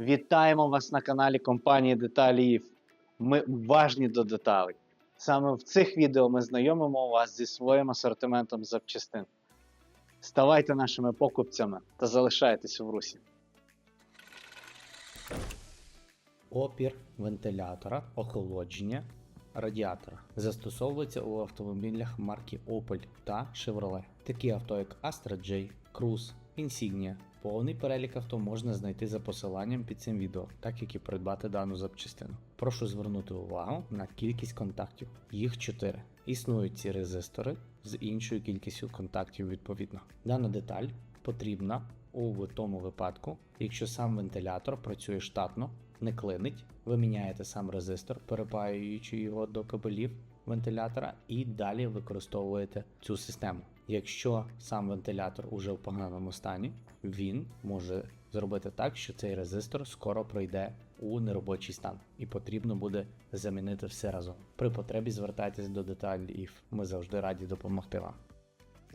Вітаємо вас на каналі компанії Деталі. Ми уважні до деталей. Саме в цих відео ми знайомимо вас зі своїм асортиментом запчастин. Ставайте нашими покупцями та залишайтесь в русі. Опір вентилятора, охолодження радіатора застосовується у автомобілях марки Opel та Chevrolet. Такі авто, як Astra J, Cruze, Insignia. Повний перелік авто можна знайти за посиланням під цим відео, так як і придбати дану запчастину. Прошу звернути увагу на кількість контактів. Їх 4. Існують ці резистори з іншою кількістю контактів відповідно. Дана деталь потрібна у тому випадку, якщо сам вентилятор працює штатно, не клинить, ви міняєте сам резистор, перепаюючи його до кабелів вентилятора, і далі використовуєте цю систему. Якщо сам вентилятор уже в поганому стані, він може зробити так, що цей резистор скоро пройде у неробочий стан, і потрібно буде замінити все разом. При потребі звертайтесь до деталів, ми завжди раді допомогти вам.